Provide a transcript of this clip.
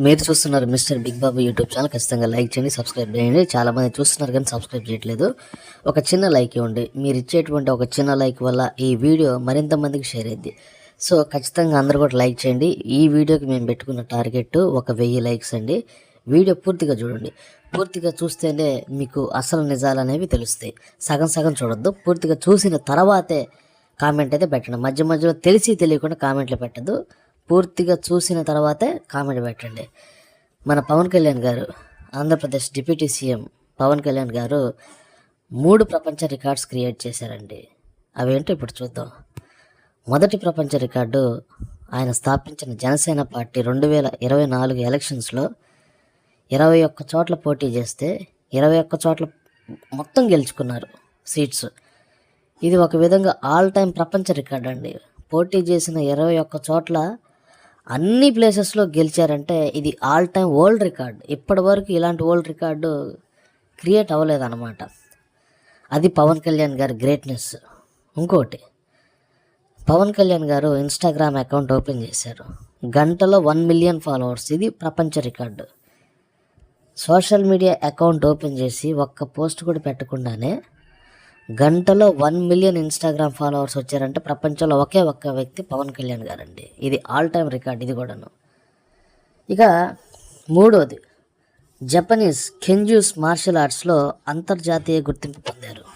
మీరు చూస్తున్నారు mister big Babu YouTube channel ఖచ్చితంగా లైక్ చేయండి సబ్స్క్రైబ్ చేయండి. చాలా మంది చూస్తున్నారు కానీ సబ్స్క్రైబ్ చేయట్లేదు. ఒక చిన్న లైక్ ఇవ్వండి. మీరు ఇచ్చేటువంటి ఒక చిన్న లైక్ వల్ల ఈ వీడియో మరింత మందికి షేర్ అయ్యింది. సో ఖచ్చితంగా అందరూ కూడా లైక్ చేయండి. ఈ వీడియోకి మేము పెట్టుకున్న టార్గెట్ ఒక వెయ్యి లైక్స్ అండి. వీడియో పూర్తిగా చూడండి. పూర్తిగా చూస్తేనే మీకు అసలు నిజాలు అనేవి తెలుస్తాయి. సగం సగం చూడొద్దు. పూర్తిగా చూసిన తర్వాతే కామెంట్ అయితే పెట్టండి. మధ్య మధ్యలో తెలిసి తెలియకుండా కామెంట్లు పెట్టద్దు. పూర్తిగా చూసిన తర్వాతే కామెంట్ పెట్టండి. మన పవన్ కళ్యాణ్ గారు ఆంధ్రప్రదేశ్ డిప్యూటీ సీఎం పవన్ కళ్యాణ్ గారు మూడు ప్రపంచ రికార్డ్స్ క్రియేట్ చేశారండి. అవేంటో ఇప్పుడు చూద్దాం. మొదటి ప్రపంచ రికార్డు ఆయన స్థాపించిన జనసేన పార్టీ రెండు వేల ఇరవై నాలుగు ఎలక్షన్స్లో ఇరవై ఒక్క చోట్ల పోటీ చేస్తే ఇరవై ఒక్క చోట్ల మొత్తం గెలుచుకున్నారు సీట్స్. ఇది ఒక విధంగా ఆల్ టైం ప్రపంచ రికార్డ్ అండి. పోటీ చేసిన ఇరవై ఒక్క చోట్ల అన్ని ప్లేసెస్లో గెలిచారంటే ఇది ఆల్ టైం వరల్డ్ రికార్డ్. ఇప్పటి వరకు ఇలాంటి వరల్డ్ రికార్డు క్రియేట్ అవ్వలేదన్నమాట. అది పవన్ కళ్యాణ్ గారి గ్రేట్నెస్. ఇంకోటి పవన్ కళ్యాణ్ గారు ఇన్స్టాగ్రామ్ అకౌంట్ ఓపెన్ చేశారు. గంటలో వన్ మిలియన్ ఫాలోవర్స్. ఇది ప్రపంచ record. Social media account open చేసి ఒక్క పోస్ట్ కూడా పెట్టకుండానే గంటలో వన్ మిలియన్ ఇన్స్టాగ్రామ్ ఫాలోవర్స్ వచ్చారంటే ప్రపంచంలో ఒకే ఒక్క వ్యక్తి పవన్ కళ్యాణ్ గారండి. ఇది ఆల్ టైమ్ రికార్డ్ ఇది కూడాను. ఇక మూడోది జపనీస్ కెంజూస్ మార్షల్ ఆర్ట్స్లో అంతర్జాతీయ గుర్తింపు పొందారు.